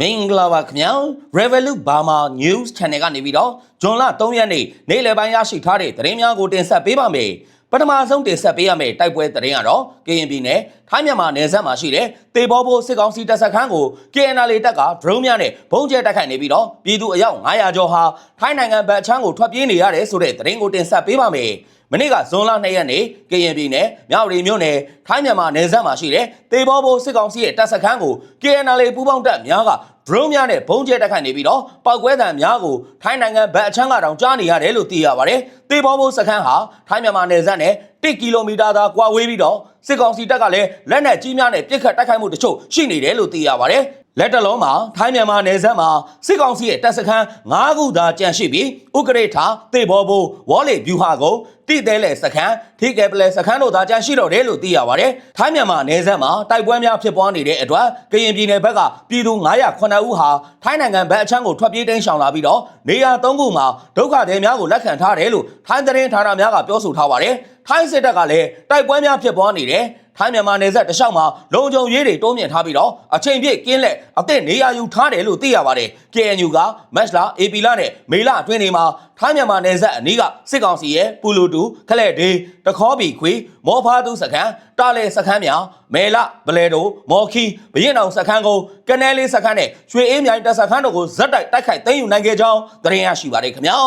မင်္ဂလာပါခင်ဗျာ Revolut Burma News Channel ကနေပြီးတော့ဇွန်လ3ရက်နေ့နေ့လယ်ပိုင်းရရှိထားတဲ့သတင်းများကိုတင်ဆက်ပေးပါမယ်ပထမဆုံးတင်ဆက်ပေးရမယ့်တိုက်ပွဲသတင်းကတော့ကရင်ပြည်နယ်ထိုင်းမြန်မာနယ်စပ်မှာရှိတဲ့တေဘောဘိုစစ်ကောင်စီတပ်စခန်းကို KNL တပ်က drone များနဲ့ဘုံကျဲတိုက်ခိုက်နေပြီးတော့ပြည်သူအယောက်900ကျော်ဟာထိုင်းနိုင်ငံဗတ်ချမ်းကိုထွက်ပြေးနေရတယ်ဆိုတဲ့သတင်းကိုတင်ဆက်ပေးပါမယ် မနေ့ကဇွန်လ2ရက်နေ့ကရင်ပြည်နယ်မြောက်ရီမြို့နယ်ထိုင်းမြန်မာနယ်စပ်မှာရှိတဲ့တေဘောဘိုစစ်ကောင်စီရဲ့တပ်စခန်းကို KNL ပူးပေါင်းတပ်များက drone များနဲ့ဘုံကျဲတက်ခိုက်နေပြီးတော့ပောက်ကွဲတံများကိုထိုင်းနိုင်ငံဗတ်အချမ်းကတောင်ကြားနေရတယ်လို့သိရပါတယ်။တေဘောဘိုစခန်းဟာထိုင်းမြန်မာနယ်စပ်နဲ့1ကီလိုမီတာသာကွာဝေးပြီးတော့စစ်ကောင်စီတပ်ကလည်းလက်နက်ကြီးများနဲ့ပစ်ခတ်တိုက်ခိုက်မှုတချို့ရှိနေတယ်လို့သိရပါတယ်။ လက်တလုံးမှာထိုင်းမြန်မာနယ်စပ်မှာစစ်ကောင်စီရဲ့တပ်စခန်း၅ခုသာကျန်ရှိပြီးဥကရိထာတေဘောဘိုဝေါ်လေဗျူဟာကုန်းတိတဲလေစခန်းထိကဲပလဲစခန်းတို့သာကျန်ရှိတော့တယ်လို့သိရပါတယ်။ထိုင်းမြန်မာနယ်စပ်မှာတိုက်ပွဲများဖြစ်ပွားနေတဲ့အတွက်ကရင်ပြည်နယ်ဘက်ကပြည်သူ909ဦးဟာထိုင်းနိုင်ငံဘက်အချမ်းကိုထွက်ပြေးတိမ်းရှောင်လာပြီးတော့နေရာ၃ခုမှာဒုက္ခသည်များကိုလက်ခံထားတယ်လို့ထိုင်းသတင်းဌာနများကပြောဆိုထားပါတယ်။ထိုင်းစစ်တပ်ကလည်းတိုက်ပွဲများဖြစ်ပွားနေတယ်။ ထိုင်းမြန်မာနယ်စပ်တလျှောက်မှာလုံခြုံရေးတွေတိုးမြင့်ထားပြီးတော့အချိန်ပြည့်ကင်းလက်အသင့်နေရာယူထားတယ်လို့သိရပါတယ်။ KNU ကမက်စလာ AP လာနဲ့မေလာအတွင်းတွေမှာထိုင်းမြန်မာနယ်စပ်အနီးကစစ်ကောင်စီရဲ့ပူလူတူခလက်ဒေးတခေါဘီခွေမောဖားသူစခန်းတာလေစခန်းများမဲလဗလဲတိုမော်ခီဘရင်အောင်စခန်းကိုကနဲလေးစခန်းနဲ့ရွှေအေးမြိုင်တပ်စခန်းတို့ကိုဇက်တိုက်တိုက်ခိုက်သိမ်းယူနိုင်ခဲ့ကြောင်းသတင်းရရှိပါတယ်ခင်ဗျာ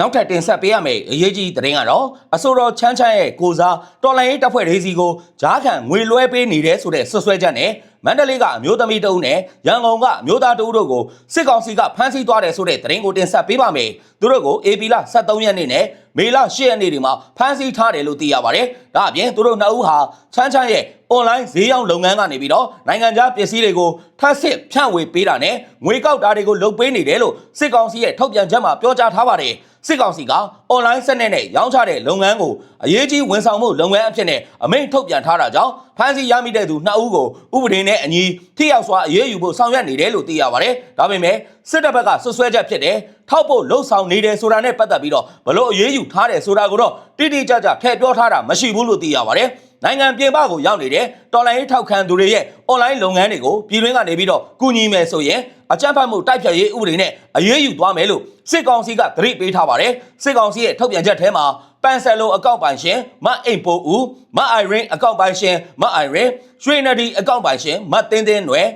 နောက်ထပ်တင်ဆက်ပေးရမယ့်အရေးကြီးသတင်းကတော့အဆိုတော်ချမ်းချမ်းရဲ့ကိုစားတော်လိုင်းရေးတပ်ဖွဲ့ရေးစီကိုဂျားခံငွေလွှဲပေးနေတဲ့ဆိုတဲ့ဆွဆွဲချက်နဲ့မန္တလေးကအမျိုးသမီးတဦးနဲ့ရန်ကုန်ကအမျိုးသားတဦးတို့ကိုစစ်ကောင်စီကဖမ်းဆီးသွားတယ်ဆိုတဲ့သတင်းကိုတင်ဆက်ပေးပါမယ်။သူတို့ကို AP လ23ရက်နေ့နဲ့မေလ10ရက်နေ့တွေမှာဖမ်းဆီးထားတယ်လို့သိရပါတယ်။ဒါအပြင်သူတို့နှစ်ဦးဟာချမ်းချမ်းရဲ့ online ဈေးရောင်းလုပ်ငန်းကနေပြီးတော့နိုင်ငံခြားပစ္စည်းတွေကိုထပ်ဆင့်ဖြန့်ဝေပေးတာနဲ့ငွေကောက်တာတွေကိုလုပ်ပေးနေတယ်လို့စစ်ကောင်စီရဲ့ထုတ်ပြန်ချက်မှာပြောကြားထားပါတယ်။စစ်ကောင်စီကအွန်လိုင်းစနစ်နဲ့ရောင်းချတဲ့လုပ်ငန်းကိုအရေးကြီးဝန်ဆောင်မှုလုပ်ငန်းအဖြစ်နဲ့အမိန့်ထုတ်ပြန်ထားတာကြောင့် ဖမ်းဆီးရမိတဲ့သူနှစ်ဦးကိုဥပဒေနဲ့အညီထိရောက်စွာအရေးယူဖို့ဆောင်ရွက်နေတယ်လို့သိရပါတယ်။ဒါပေမဲ့စစ်တပ်ဘက်ကဆွဆွဲချက်ဖြစ်တယ်ထောက်ဖို့လှုပ်ဆောင်နေတယ်ဆိုတာနဲ့ပတ်သက်ပြီးတော့ဘလို့အရေးယူထားတယ်ဆိုတာကိုတော့တိတိကျကျထည့်ပြောထားတာမရှိဘူးလို့သိရပါတယ်။နိုင်ငံပြင်ပကိုရောက်နေတဲ့တော်လိုင်းထောက်ခံသူတွေရဲ့ online လုပ်ငန်းတွေကိုပြည်တွင်းကနေပြီးတော့ကူညီမယ်ဆိုရင်အကြမ်းဖက်မှုတိုက်ဖြတ်ရေးဥပဒေနဲ့အရေးယူသွားမယ်လို့စစ်ကောင်စီကသတိပေးထားပါတယ်စစ်ကောင်စီရဲ့ထုတ်ပြန်ချက်ထဲမှာ ပန်ဆယ်လိုအကောင့်ပိုင်ရှင်မအိမ်ပိုဦးမအိုင်ရင်အကောင့်ပိုင်ရှင်မအိုင်ရင်ရွှေနဒီအကောင့်ပိုင်ရှင်မတင်းတင်းနွယ်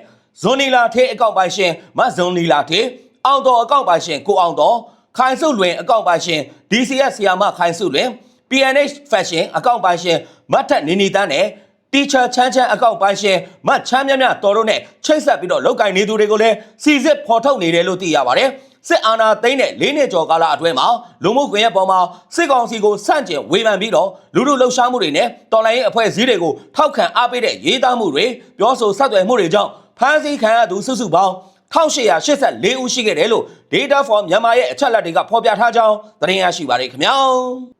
ဇွန်နီလာထေးအကောင့်ပိုင်ရှင်မဇွန်နီလာထေးအောင်တော်အကောင့်ပိုင်ရှင်ကိုအောင်တော်ခိုင်စုလွင်အကောင့်ပိုင်ရှင် DCS ဆီယာမခိုင်စုလွင် PNH Fashion အကောင့်ပိုင်ရှင်မတ်ထက်နေနေတန်းနဲ့ teacher ချမ်းချမ်းအကောင့်ပိုင်ရှင်မတ်ချမ်းမြမြတော်တို့နဲ့ချိတ်ဆက်ပြီးတော့လောက်ကင်နေသူတွေကိုလည်းစီစစ်ဖော်ထုတ်နေတယ်လို့သိရပါတယ် စစ်အာဏာသိမ်းတဲ့၄နှစ်ကျော်ကာလအတွင်းမှာလူမှုကွန်ရက်ပေါ်မှာစစ်ကောင်စီကိုစန့်ကျင်ဝေဖန်ပြီးတော့လူလူလှုပ်ရှားမှုတွေနဲ့တော်လိုင်းရေးအဖွဲ့အစည်းတွေကိုထောက်ခံအားပေးတဲ့ရေးသားမှုတွေပြောဆိုဆက်သွယ်မှုတွေကြောင့်ဖမ်းဆီးခံရသူစုစုပေါင်း1884ဦးရှိခဲ့တယ်လို့ Data for Myanmar ရဲ့အချက်အလက်တွေကဖော်ပြထားကြောင်းသတင်းရရှိပါတယ်ခင်ဗျာ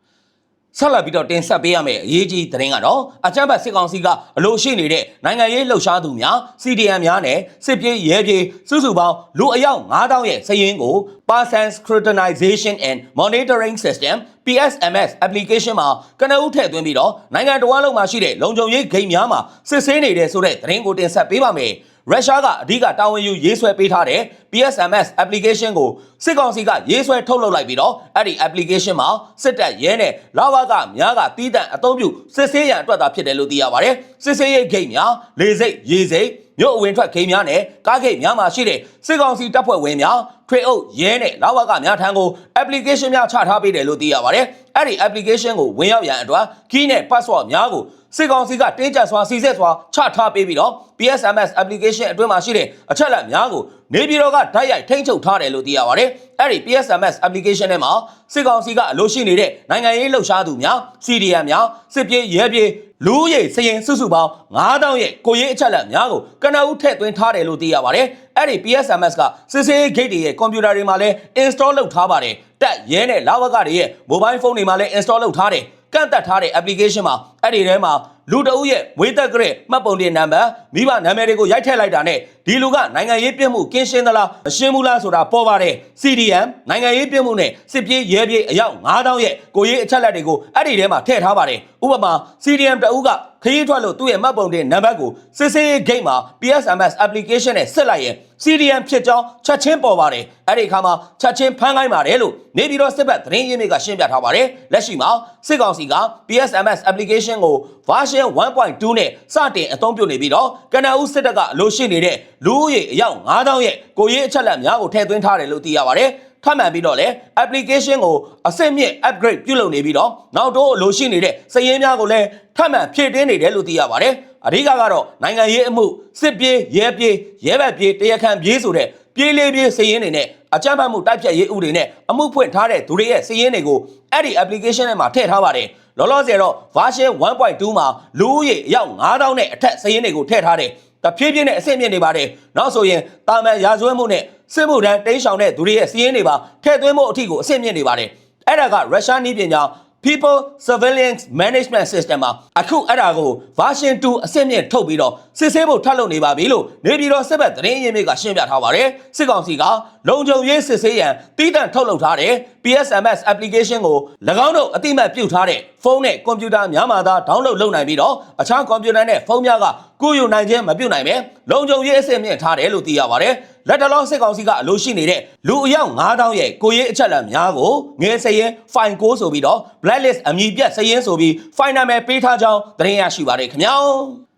ဆက်လက်ပြီးတော့တင်ဆက်ပေးရမယ့်အရေးကြီးသတင်းကတော့အကြမ်းဖက်စစ်ကောင်စီကအလို့ရှိနေတဲ့နိုင်ငံရေးလှုပ်ရှားသူများ CDM များနဲ့စစ်ပြေးရဲပြေးစုစုပေါင်းလူအယောက်9000ရဲ့စည်ရင်းကို Person Scrutinization and Monitoring System PSMS application မှာကနဦးထည့်သွင်းပြီးတော့နိုင်ငံတော်အလုံးမှာရှိတဲ့လုံခြုံရေးဂိမ်းများမှာစစ်ဆေးနေတဲ့ဆိုတဲ့သတင်းကိုတင်ဆက်ပေးပါမယ် ရုရှားကအဓိကတာဝန်ယူရေးဆွဲပေးထားတဲ့ PSMS application ကိုစစ်ကောင်စီကရေးဆွဲထုတ်လုပ်လိုက်ပြီးတော့အဲ့ဒီ application မှာစစ်တပ်ရဲနဲ့လာဝကများကတီးတန့်အသုံးပြုစစ်ဆေးရန်အတွက်သာဖြစ်တယ်လို့သိရပါတယ်စစ်ဆေးရေးဂိတ်များလေစိတ်ရေစိတ်မြို့အဝင်ထွက်ဂိတ်များနဲ့ကားဂိတ်များမှာရှိတဲ့စစ်ကောင်စီတပ်ဖွဲ့ဝင်များ ထွေအုပ်ရဲနဲ့လာဝကများထံကို application များချထားပေးတယ်လို့သိရပါတယ်အဲ့ဒီ application ကိုဝင်ရောက်ရန်အတွက် key နဲ့ password များကိုစစ်ကောင်စီကတင်းကျပ်စွာစီစစ်စွာချထားပေးပြီးတော့ PSMS application အတွင်းမှာရှိတဲ့အချက်အလက်များကို နေပြည်တော်ကဓာတ်ရိုက်ထိန်းချုပ်ထားတယ်လို့သိရပါတယ်။အဲ့ဒီ PSMS application ထဲမှာစစ်ကောင်စီကအလို့ရှိနေတဲ့နိုင်ငံရေးလှုပ်ရှားသူများ CDM များစစ်ပြေးရဲပြေးလူဦးရေစရင်စုစုပေါင်း9000ရဲ့ကိုရေးအချက်အလက်များကိုကနအူးထည့်သွင်းထားတယ်လို့သိရပါတယ်။အဲ့ဒီ PSMS ကစစ်စေးဂိတ်တွေရဲ့ကွန်ပျူတာတွေမှာလည်း install လုပ်ထားပါတယ်။တက်ရဲနဲ့လာဝကတွေရဲ့ mobile phone တွေမှာလည်း install လုပ်ထားတယ်။ကန့်တက်ထားတဲ့ application မှာအဲ့ဒီထဲမှာလူတအုပ်ရဲ့ဝေသက်ကြက်မှတ်ပုံတင်နံပါတ်မိဘနာမည်တွေကိုရိုက်ထည့်လိုက်တာနဲ့ဒီလူကနိုင်ငံရေးပြစ်မှုကင်းရှင်းသလားမရှင်းဘူးလားဆိုတာပေါ်ပါတယ် CDM နိုင်ငံရေးပြစ်မှုနဲ့စစ်ပြေးရဲပြေးအယောက်9000ရဲ့ကိုရေးအချက်လက်တွေကိုအဲ့ဒီထဲမှာထည့်ထားပါတယ်ဥပမာ CDM တအုပ်ကခရီးထွက်လို့သူ့ရဲ့မှတ်ပုံတင်နံပါတ်ကိုစစ်ဆေးရေး gate မှာ PSMS application နဲ့စစ်လိုက်ရင် CDM ဖြစ်ကြောင်းချက်ချင်းပေါ်ပါတယ်အဲ့ဒီအခါမှာချက်ချင်းဖမ်းခိုင်းပါတယ်လို့နေပြည်တော်စစ်ဘက်သတင်းရင်းမြစ်ကရှင်းပြထားပါတယ်လက်ရှိမှာစစ်ကောင်စီက PSMS application ကို version 1.2နဲ့စတင်အသုံးပြုနေပြီးတော့ကနအူးစစ်တပ်ကအလို့ရှိနေတဲ့လူဦးရေအယောက်9000ရဲ့ကိုရေးအချက်လက်များကိုထည့်သွင်းထားတယ်လို့သိရပါတယ်ထပ်မံပြီးတော့လည်း application ကိုအစစ်မြင့် upgrade ပြုလုပ်နေပြီးတော့နောက်တော့အလို့ရှိနေတဲ့စည်ရင်းများကိုလည်းထပ်မံဖြည့်တင်းနေတယ်လို့သိရပါတယ်အဓိကကတော့နိုင်ငံရေးအမှုစစ်ပြေးရဲပြေးရဲဘက်ပြေးတရားခံပြေးဆိုတဲ့ပြေးလေးပြေးစည်ရင်းတွေနဲ့အကြမ်းဖက်မှုတိုက်ဖြတ်ရေးဥပဒေနဲ့အမှုဖွင့်ထားတဲ့သူတွေရဲ့စည်ရင်းတွေကိုအဲ့ဒီ application ထဲမှာထည့်ထားပါတယ် လောလောဆယ်တော့ version 1.2မှာလူဦးရေအယောက်9000နဲ့အထက်စည်ရင်းတွေကိုထည့်ထားတယ်တဖြည်းဖြည်းနဲ့အဆင့်မြင့်နေပါတယ်နောက်ဆိုရင်တာမန်ရာဇဝတ်မှုနဲ့စစ်မှုထမ်းတိမ်းရှောင်တဲ့သူတွေရဲ့စည်ရင်းတွေပါထည့်သွင်းမှုအထိကိုအဆင့်မြင့်နေပါတယ်အဲ့ဒါကရုရှားနည်းပညာ People Surveillance Management System မှာအခုအဲ့ဒါကို version 2အဆင့်မြင့်ထုတ်ပြီးတော့စစ်ဆေးဖို့ထပ်လုပ်နေပါပြီလို့နေပြည်တော်စစ်ဘက်သတင်းရင်းမြစ်ကရှင်းပြထားပါတယ်စစ်ကောင်စီကလုံခြုံရေးစစ်ဆေးရန်တည်တံ့ထုတ်လုပ်ထားတဲ့ PSMS application ကို၎င်းတို့အတိအမှတ်ပြုထားတဲ့ဖုန်းနဲ့ကွန်ပျူတာများမှသာ download လုပ်နိုင်ပြီးတော့အခြားကွန်ပျူတာနဲ့ဖုန်းများကကိုယ်ယူနိုင်ခြင်းမပြုနိုင်ပဲလုံခြုံရေးအဆင့်မြင့်ထားတယ်လို့သိရပါတယ်လက်တလောစစ်ကောင်စီကအလို့ရှိနေတဲ့လူအယောက်9000ရဲ့ကိုရေးအချက်အလက်များကိုငယ်စရင် file 6ဆိုပြီးတော့ blacklist အမည်ပြတ်စရင်ဆိုပြီး file နာမည်ပေးထားကြောင်းသတင်းရရှိပါတယ်ခင်ဗျာ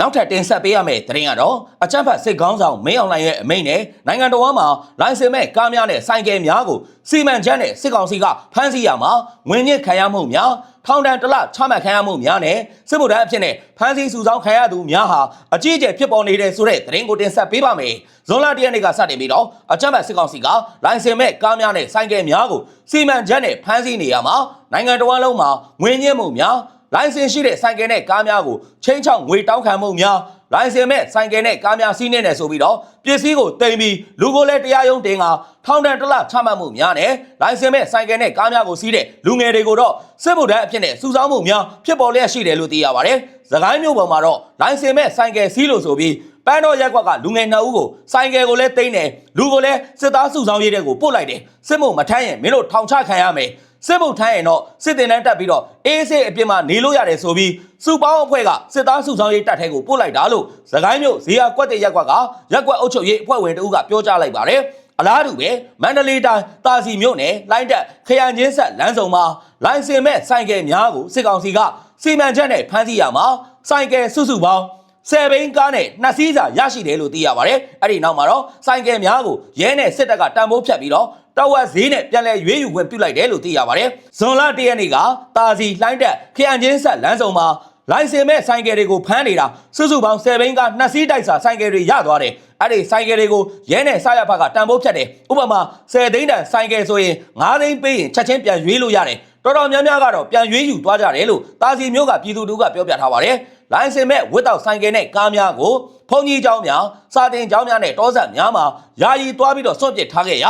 နောက်ထပ်တင်ဆက်ပေးရမယ့်သတင်းကတော့အကြမ်းဖက်စစ်ကောင်းဆောင်မင်းအောင်လှိုင်ရဲ့အမိန့်နဲ့နိုင်ငံတော်မှာလိုင်စင်မဲ့ကားများနဲ့ဆိုင်ကယ်များကိုစီမံချက်နဲ့စစ်ကောင်စီကဖမ်းဆီးရမှာငွေညစ်ခံရမှုများထောင်ဒဏ်တစ်လချမှတ်ခံရမှုများနဲ့စစ်မှုထမ်းအဖြစ်နဲ့ဖမ်းဆီးစုဆောင်းခံရသူများဟာအကြီးအကျယ်ဖြစ်ပေါ်နေတဲ့ဆိုတဲ့သတင်းကိုတင်ဆက်ပေးပါမယ်။ဇွန်လ၁ရက်နေ့ကစတင်ပြီးတော့အကြမ်းဖက်စစ်ကောင်စီကလိုင်စင်မဲ့ကားများနဲ့ဆိုင်ကယ်များကိုစီမံချက်နဲ့ဖမ်းဆီးနေရမှာနိုင်ငံတော်လုံးမှာငွေညစ်မှုများ လိုင်စင်ရှိတဲ့ဆိုင်ကယ်နဲ့ကားများကိုချင်းချောက်ငွေတောင်းခံမှုများလိုင်စင်မဲ့ဆိုင်ကယ်နဲ့ကားများစီးနေတယ်ဆိုပြီးတော့ပစ္စည်းကိုတင်ပြီးလူကိုလည်းတရားရုံးတင်ကထောင်ဒဏ်တစ်လချမှတ်မှုများနဲ့လိုင်စင်မဲ့ဆိုင်ကယ်နဲ့ကားများကိုစီးတဲ့လူငယ်တွေကိုတော့စစ်ဗုဒ္ဓအဖြစ်နဲ့စုဆောင်းမှုများဖြစ်ပေါ်လျက်ရှိတယ်လို့သိရပါတယ်။သခိုင်းမျိုးပေါ်မှာတော့လိုင်စင်မဲ့ဆိုင်ကယ်စီးလို့ဆိုပြီးပန်းတော်ရက်ကွက်ကလူငယ်နှစ်ဦးကိုဆိုင်ကယ်ကိုလည်းတိမ့်တယ်လူကိုလည်းစစ်သားစုဆောင်ရေးတဲ့ကိုပို့လိုက်တယ်စစ်မှုမထမ်းရင်မင်းတို့ထောင်ချခံရမယ် စစ်မှုထမ်းရင်တော့စစ်တင်တန်းတက်ပြီးတော့အေးဆေးအပြစ်မှနေလို့ရတယ်ဆိုပြီးစုပေါင်းအဖွဲ့ကစစ်သားစုဆောင်ရေးတပ်ထဲကိုပို့လိုက်တာလို့သခိုင်းမျိုးဇေယျကွက်တဲ့ရက်ကွက်ကရက်ကွက်အုပ်ချုပ်ရေးအဖွဲ့ဝင်တဦးကပြောကြားလိုက်ပါတယ်အလားတူပဲမန္တလေးတိုင်းတာစီမြို့နယ်လိုင်းတက်ခရံချင်းဆက်လမ်းစုံမှာလိုင်စင်မဲ့ဆိုင်ကယ်များကိုစစ်ကောင်စီကစီမံချက်နဲ့ဖမ်းဆီးရမှာဆိုင်ကယ်စုစုပေါင်းဆယ်ဘိန်းကားနဲ့နှစ်စီးစာရရှိတယ်လို့သိရပါတယ်။အဲ့ဒီနောက်မှာတော့ဆိုင်ကယ်များကိုရဲနဲ့စစ်တပ်ကတံမိုးဖြတ်ပြီးတော့ တဝက်ဈေးနဲ့ပြန်လဲရွေးယူခွင့်ပြုလိုက်တယ်လို့သိရပါတယ်။ဇွန်လ၁ရက်နေ့ကတာစီလှိုင်းတက်ခရံချင်းဆက်လမ်းစုံမှာလိုင်စင်မဲ့ဆိုင်ကယ်တွေကိုဖမ်းနေတာစုစုပေါင်း10ဘိန်းကနှစ်စီးတိုက်စာဆိုင်ကယ်တွေရသွားတယ်အဲ့ဒီဆိုင်ကယ်တွေကိုရဲနဲ့စရဖကတန်ဖိုးဖြတ်တယ်ဥပမာ10သိန်းတန်ဆိုင်ကယ်ဆိုရင်9သိန်းပေးရင်ချက်ချင်းပြန်ရွေးလို့ရတယ်တော်တော်များများကတော့ပြန်ရွေးယူသွားကြတယ်လို့တာစီမျိုးကပြည်သူတို့ကပြောပြထားပါတယ်လိုင်စင်မဲ့ဝစ်တောက်ဆိုင်ကယ်နဲ့ကားများကိုဖုန်ကြီးเจ้าများစာတင်เจ้าများနဲ့တောဆက်များမှာယာယီသွားပြီးတော့စွန့်ပစ်ထားခဲ့ရ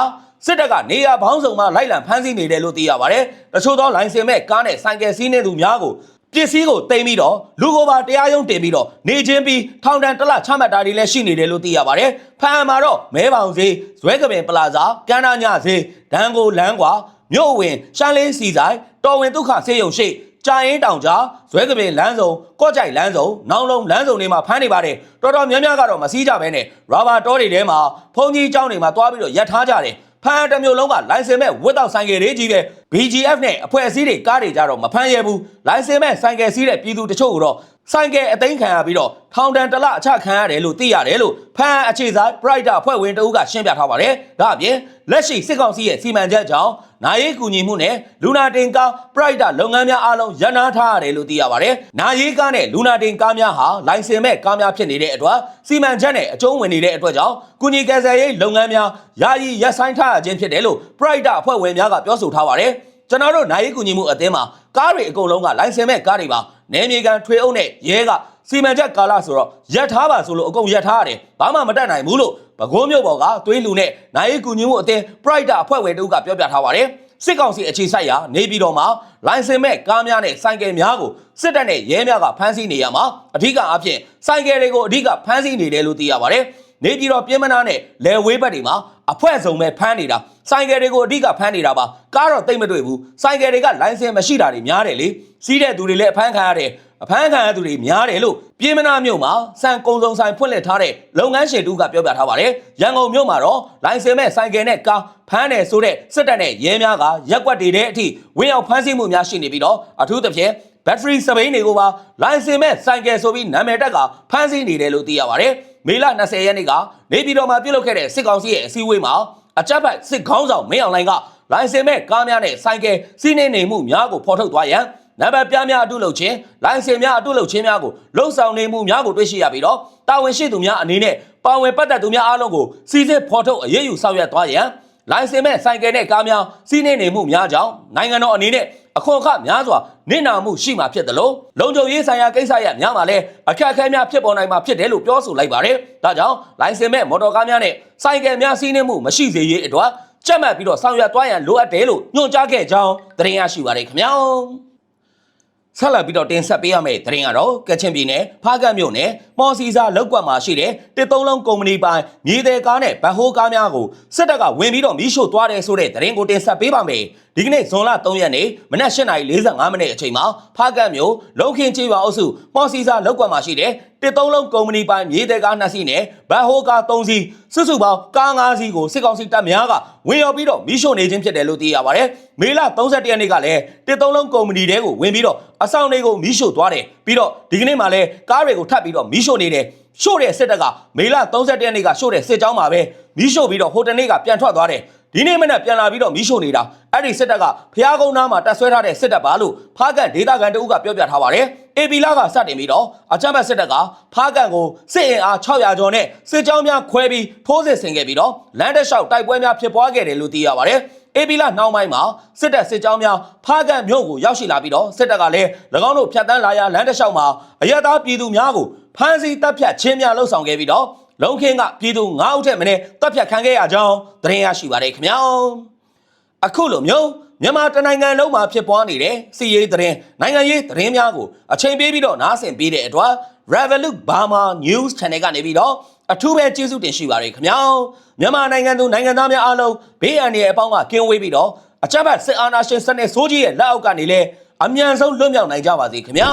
စစ်တပ်ကနေရာဘောင်းဆောင်မှာလိုက်လံဖမ်းဆီးနေတယ်လို့သိရပါတယ်။တချို့သောလိုင်စင်မဲ့ကားနဲ့ဆိုင်ကယ်စီးနေသူများကိုပစ္စည်းကိုတင်ပြီးတော့လူကိုပါတရားရုံးတင်ပြီးတော့နေချင်းပြီးထောင်ဒဏ်တစ်လချမှတ်တာတွေလည်းရှိနေတယ်လို့သိရပါတယ်။ဖမ်းမှာတော့မဲပေါင်ဈေးဇွဲကပင်ပလာဇာကန္နာညဈေးဒန်ကိုလန်းကွာမြို့ဝင်ရှမ်းလေးစီဆိုင်တော်ဝင်ဒုက္ခဆေးရုံရှိကြာရင်တောင်ကြားဇွဲကပင်လမ်းစုံကော့ကြိုက်လမ်းစုံနောင်လုံးလမ်းစုံတွေမှာဖမ်းနေပါတယ်တော်တော်များများကတော့မစည်းကြဘဲနဲ့ရာဘာတောတွေထဲမှာဖုန်ကြီးကျောင်းတွေမှာတွားပြီးတော့ရပ်ထားကြတယ် ဖမ်းတစ်မျိုးလုံးကလိုင်စင်မဲ့ဝတ်တော့ဆိုင်ကယ်တွေကြီးပဲ BGF နဲ့အဖွဲ့အစည်းတွေကားတွေကြတော့မဖမ်းရဘူးလိုင်စင်မဲ့ဆိုင်ကယ်စီးတဲ့ပြည်သူတချို့ကတော့ ဆိုင်ကယ်အသိမ်းခံရပြီးတော့ထောင်ဒဏ်တစ်လအချခံရတယ်လို့သိရတယ်လို့ဖမ်းအခြေစား Brighter အဖွဲ့ဝင်တဦးကရှင်းပြထားပါတယ်ဒါအပြင်လက်ရှိစစ်ကောင်စီရဲ့စီမံချက်ကြောင့်နိုင်ရေးကူညီမှုနဲ့လူနာတင်ကား Brighter လုပ်ငန်းများအားလုံးရပ်နားထားရတယ်လို့သိရပါတယ်နိုင်ရေးကားနဲ့လူနာတင်ကားများဟာလိုင်စင်မဲ့ကားများဖြစ်နေတဲ့အတွက်စီမံချက်နဲ့အကျုံးဝင်နေတဲ့အတွက်ကြောင့်ကူညီကယ်ဆယ်ရေးလုပ်ငန်းများယာယီရပ်ဆိုင်းထားရခြင်းဖြစ်တယ်လို့ Brighter အဖွဲ့ဝင်များကပြောဆိုထားပါတယ် ကျွန်တော်တို့နိုင်ရေးကူညီမှုအသင်းမှာကားတွေအကုန်လုံးကလိုင်စင်မဲ့ကားတွေပါနယ်မြေကန်ထွေအုပ်နဲ့ရဲကစီမံချက်ကာလဆိုတော့ရက်ထားပါဆိုလို့အကုန်ရက်ထားရတယ်ဘာမှမတတ်နိုင်ဘူးလို့ပဲခူးမြို့ပေါ်ကသွေးလူနဲ့နိုင်ရေးကူညီမှုအသင်း Brighter အဖွဲ့ဝင်တို့ကပြောပြထားပါတယ်စစ်ကောင်စီအခြေစိုက်ရာနေပြည်တော်မှာလိုင်စင်မဲ့ကားများနဲ့ဆိုင်ကယ်များကိုစစ်တပ်နဲ့ရဲများကဖမ်းဆီးနေရမှာအဓိကအဖြစ်ဆိုင်ကယ်တွေကိုအဓိကဖမ်းဆီးနေတယ်လို့သိရပါတယ်နေပြည်တော်ပြည်မနာနဲ့လယ်ဝေးဘက်တွေမှာ အဖွဲ့စုံပဲဖမ်းနေတာဆိုင်ကယ်တွေကိုအဓိကဖမ်းနေတာပါကားတော့တိတ်မတွေ့ဘူးဆိုင်ကယ်တွေကလိုင်စင်မရှိတာတွေများတယ်လေစီးတဲ့သူတွေလည်းအဖမ်းခံရတယ်အဖမ်းခံရသူတွေများတယ်လို့ပြည်မနာမြို့မှာစံကုံစုံဆိုင်ဖွင့်လှစ်ထားတဲ့လုပ်ငန်းရှင်တူကပြောပြထားပါတယ်ရန်ကုန်မြို့မှာတော့လိုင်စင်မဲ့ဆိုင်ကယ်နဲ့ကားဖမ်းတယ်ဆိုတဲ့စစ်တပ်နဲ့ရဲများကရက်ကွက်တွေတဲ့အထိဝင်ရောက်ဖမ်းဆီးမှုများရှိနေပြီးတော့အထူးသဖြင့်ဘက်ထရီစပိန်တွေကိုပါလိုင်စင်မဲ့ဆိုင်ကယ်ဆိုပြီးနာမည်တက်ကဖမ်းဆီးနေတယ်လို့သိရပါတယ် မေလ20ရက်နေ့ကနေပြည်တော်မှာပြုလုပ်ခဲ့တဲ့စစ်ကောင်စီရဲ့အစည်းအဝေးမှာအကြမ်းဖက်စစ်ခေါင်းဆောင်မင်းအောင်လှိုင်ကလိုင်စင်မဲ့ကားများနဲ့ဆိုင်ကယ်စီးနေနေမှုများကိုဖော်ထုတ်သွားရန်နံပါတ်ပြားများအတုလုပ်ခြင်းလိုင်စင်များအတုလုပ်ခြင်းများကိုလှုံ့ဆော်နေမှုများကိုတွေ့ရှိရပြီးတော့တာဝန်ရှိသူများအနေနဲ့ပါဝင်ပတ်သက်သူများအားလုံးကိုစီစစ်ဖော်ထုတ်အရေးယူဆောင်ရွက်သွားရန်လိုင်စင်မဲ့ဆိုင်ကယ်နဲ့ကားများစီးနေနေမှုများကြောင့်နိုင်ငံတော်အနေနဲ့ အခွန်အခများစွာနစ်နာမှုရှိမှာဖြစ်တယ်လို့လုံခြုံရေးဆိုင်ရာကိစ္စရပ်များမှာလည်းအခက်အခဲများဖြစ်ပေါ်နိုင်မှာဖြစ်တယ်လို့ပြောဆိုလိုက်ပါတယ်။ဒါကြောင့်လိုင်စင်မဲ့မော်တော်ကားများနဲ့ဆိုင်ကယ်များစီးနေမှုမရှိစေရေးအတွက်ကြက်မှတ်ပြီးတော့ဆောင်ရွက်သွားရန်လိုအပ်တယ်လို့ညွှန်ကြားခဲ့ကြောင်းသတင်းရရှိပါတယ်ခင်ဗျာ။ဆက်လက်ပြီးတော့တင်ဆက်ပေးရမယ့်သတင်းကတော့ကချင်ပြည်နယ်ဖားကတ်မြို့နယ် မော်စီစာလောက်ကွက်မှာရှိတဲ့တစ်သုံးလုံးကုမ္ပဏီပိုင်မြေသေးကားနဲ့ဗဟိုကားများကိုစစ်တပ်ကဝင်ပြီးတော့မီးရှို့သွားတယ်ဆိုတဲ့သတင်းကိုတင်ဆက်ပေးပါမယ်ဒီကနေ့ဇွန်လ3ရက်နေ့မနက်8:45မိနစ်အချိန်မှာဖားကတ်မြို့လုံခင်းချေးပါအုပ်စုမော်စီစာလောက်ကွက်မှာရှိတဲ့တစ်သုံးလုံးကုမ္ပဏီပိုင်မြေသေးကား2စီးနဲ့ဗဟိုကား3စီးစုစုပေါင်းကား5စီးကိုစစ်ကောင်စီတပ်များကဝင်ရောက်ပြီးတော့မီးရှို့နေခြင်းဖြစ်တယ်လို့သိရပါတယ်မေလ31ရက်နေ့ကလည်းတစ်သုံးလုံးကုမ္ပဏီတဲကိုဝင်ပြီးတော့အဆောင်တွေကိုမီးရှို့သွားတယ်ပြီးတော့ဒီကနေ့မှလည်းကားတွေကိုထပ်ပြီးတော့မီးရှို့နေတယ်ရှို့တဲ့စစ်တပ်ကမေလ31ရက်နေ့ကရှို့တဲ့စစ်ကြောင်းမှာပဲမီးရှို့ပြီးတော့ဟိုတနေ့ကပြန်ထွက်သွားတယ် ဒီနေ့မနေ့ပြန်လာပြီးတော့မီးရှို့နေတာအဲ့ဒီစစ်တပ်ကဖျားကုန်းသားမှာတပ်ဆွဲထားတဲ့စစ်တပ်ပါလို့ဖားကန်ဒေတာကန်တအုပ်ကပြောပြထားပါတယ်အေပီလာကစတင်ပြီးတော့အချမ်းဘတ်စစ်တပ်ကဖားကန်ကိုစစ်အင်အား600ကျော်နဲ့စစ်ကြောင်းများခွဲပြီးထိုးစစ်ဆင်ခဲ့ပြီးတော့လမ်းတက်လျှောက်တိုက်ပွဲများဖြစ်ပွားခဲ့တယ်လို့သိရပါတယ်အေပီလာနောက်ပိုင်းမှာစစ်တပ်စစ်ကြောင်းများဖားကန်မြို့ကိုရောက်ရှိလာပြီးတော့စစ်တပ်ကလည်း၎င်းတို့ဖြတ်တန်းလာရာလမ်းတစ်လျှောက်မှာအရတားပြည်သူများကိုဖမ်းဆီးတပ်ဖြတ်ခြင်းများလှုပ်ဆောင်ခဲ့ပြီးတော့ လုံခင်းကပြည်သူ9ဦးထက်မင်းတပ်ဖြတ်ခံခဲ့ရကြောင်းသတင်းရရှိပါတယ်ခင်ဗျာအခုလိုမျိုးမြန်မာတနိုင်ငံလုံးမှာဖြစ်ပွားနေတဲ့စီရေးသတင်းနိုင်ငံရေးသတင်းများကိုအချိန်ပေးပြီးတော့နားဆင်ပေးတဲ့အတွက် Revolut Burma News Channel ကနေပြီးတော့အထူးပဲကျေးဇူးတင်ရှိပါတယ်ခင်ဗျာမြန်မာနိုင်ငံသူနိုင်ငံသားများအားလုံးဘေးအန္တရာယ်အပေါင်းကကင်းဝေးပြီးတော့အကြမ်းဖက်စစ်အာဏာရှင်စနစ်ဆိုးကြီးရဲ့လက်အောက်ကနေလဲအမြန်ဆုံးလွတ်မြောက်နိုင်ကြပါစေခင်ဗျာ